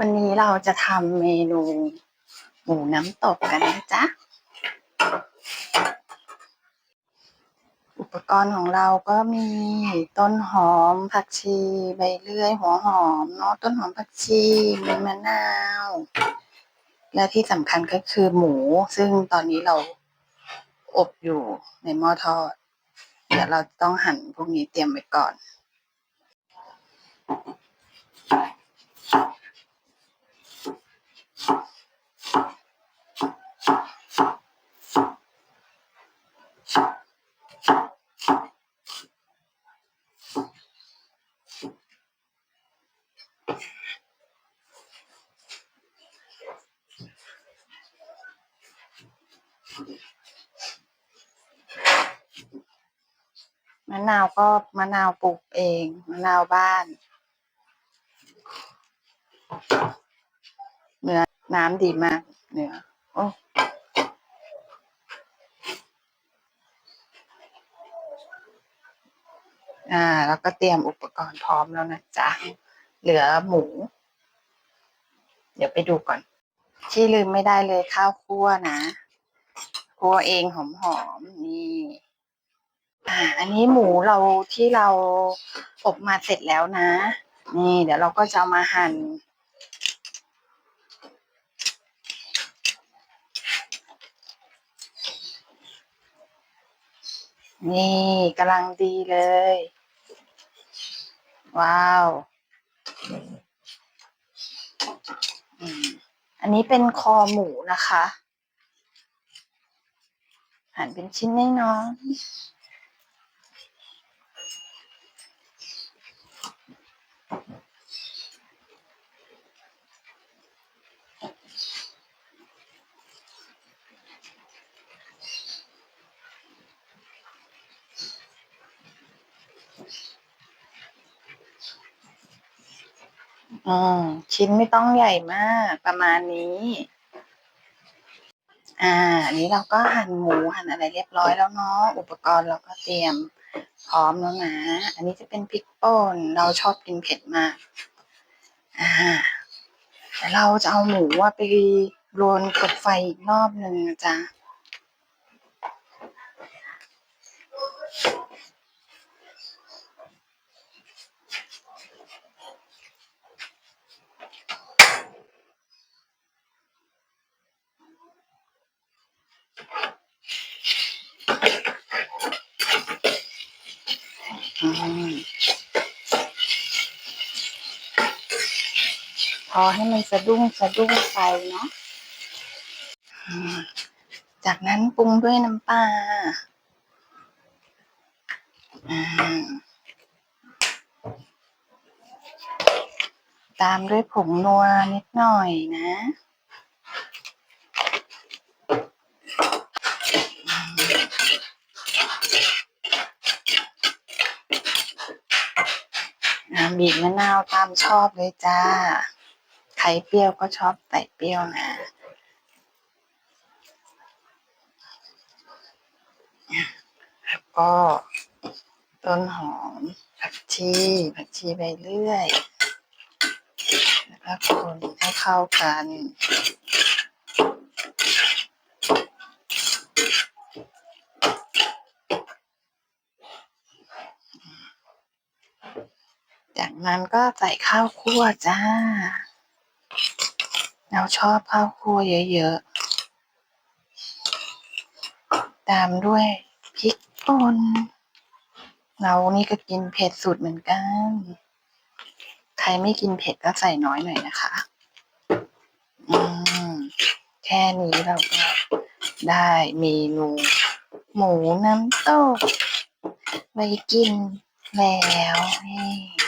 วันนี้เราจะทำเมนูหมูน้ำตกกันนะจ๊ะ อุปกรณ์ของเราก็มีต้นหอมผักชี ใบเลื่อย หัวหอมเนาะต้นหอมผักชีมีมะนาว และที่สำคัญก็คือหมู ซึ่งตอนนี้เราอบอยู่ในหม้อทอด เดี๋ยวเราต้องหั่นพวกนี้เตรียมไว้ก่อน มะนาวก็มะนาวปลูกเองมะนาวบ้านเนื้อ น้ำดีมาก เนื้อโอ้อ่า แล้วก็เตรียมอุปกรณ์พร้อมแล้วนะจ๊ะ เหลือหมู เดี๋ยวไปดูก่อน ที่ลืมไม่ได้เลยข้าวคั่วนะคั่วเองหอมๆนี่อ่า อันนี้หมูเราที่เราอบมาเสร็จแล้วนะ นี่ เดี๋ยวเราก็จะมาหั่น นี่กำลังดีเลย ว้าว อันนี้เป็นคอหมูนะคะ หั่นเป็นชิ้นน้อยๆ อชิ้นไม่ต้องใหญ่มากประมาณนี้ อ่าอันนี้เราก็หั่นหมูหั่นอะไรเรียบร้อยแล้วเนาะอุปกรณ์เราก็เตรียมพร้อมแล้วนะ อันนี้จะเป็นพริกป่นเราชอบกินเผ็ดมาก อ่าแต่เราจะเอาหมูว่าไปโรนกับไฟอีกรอบหนึ่งนะจ๊ะ พอให้มันสะดุ้งสะดุ้งไปเนาะจากนั้นปรุงด้วยน้ำปลาอ่าตามด้วยผงนัวนิดหน่อยนะอ่า บีบมะนาวตามชอบเลยจ้า ใครเปรี้ยวก็ชอบใส่เปรี้ยวนะแล้วก็ต้นหอมผักชีผักชีใบเลื่อย แล้วก็คนให้เข้ากัน จากนั้นก็ใส่ข้าวคั่วจ้า เราชอบข้าวคั่วเยอะๆ ตามด้วยพริกป่น เรานี่ก็กินเผ็ดสุดเหมือนกัน ใครไม่กินเผ็ดก็ใส่น้อยหน่อยนะคะอืมแค่นี้เราก็ได้เมนูหมูน้ำตกไว้กินแล้วนี่